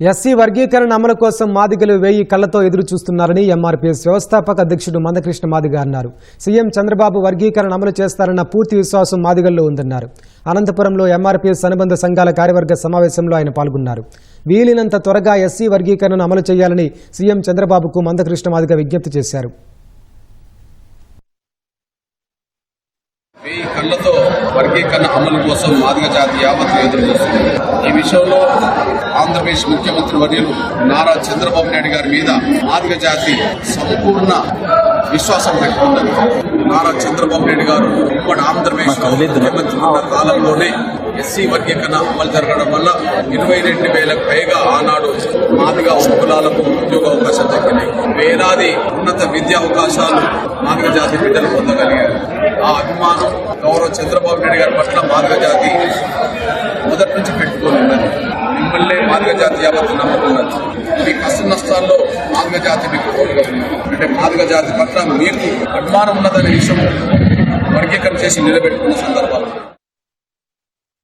SC వర్గీకరణ అమలు కోసం మాదిగలు వేయి కళ్ళతో ఎదురు చూస్తున్నారని ఎంఆర్పీఎస్ వ్యవస్థాపక అధ్యక్షుడు మందకృష్ణ మాదిగ అన్నారు. సీఎం చంద్రబాబు వర్గీకరణ అమలు చేస్తారన్న పూర్తి విశ్వాసం మాదిగల్లో ఉందన్నారు. అనంతపురంలో ఎంఆర్పీఎస్ అనుబంధ సంఘాల కార్యవర్గ సమావేశంలో ఆయన పాల్గొన్నారు. వీలైనంత త్వరగా ఎస్సీ వర్గీకరణను అమలు చేయాలని సీఎం చంద్రబాబుకు మందకృష్ణ మాదిగ విజ్ఞప్తి చేశారు. కళ్ళతో వర్గీకరణ అమలు కోసం మాదిగ జాతి యావత్తు ఎదురు చూస్తుంది. ఈ విషయంలో ఆంధ్రప్రదేశ్ ముఖ్యమంత్రి వర్యులు నారా చంద్రబాబు నాయుడు గారి మీద మాదిగ జాతి సంపూర్ణ విశ్వాసం పెట్టుకున్నది నారా చంద్రబాబు నాయుడు గారు ఉమ్మడి ఆంధ్రప్రదేశ్ ముఖ్యమంత్రి కాలంలోనే ఎస్సీ వర్గీకరణ అమలు జరగడం వల్ల ఇరవై రెండు వేలకు పైగా ఆనాడు మాదిగ ఉపకులాలకు ఉద్యోగ వేలాది ఉన్నత విద్యా అవకాశాలు మార్గజాతి జాతి బిడ్డలు పొందగలిగారు. ఆ అభిమానం గౌరవ చంద్రబాబు నాయుడు గారి పట్ల మార్గజాతి జాతి మొదటి నుంచి పెట్టుకొని ఉన్నది. మిమ్మల్ని మార్గజాతి జాతి యావత్తు నమ్ముతున్నది మీ కష్ట నష్టాల్లో మార్గజాతి జాతి మీకు తోడుగా అంటే మార్గజాతి జాతి పట్ల మీకు అభిమానం ఉన్నదనే విషయం వర్గీకరణ చేసి నిలబెట్టుకున్న సందర్భం.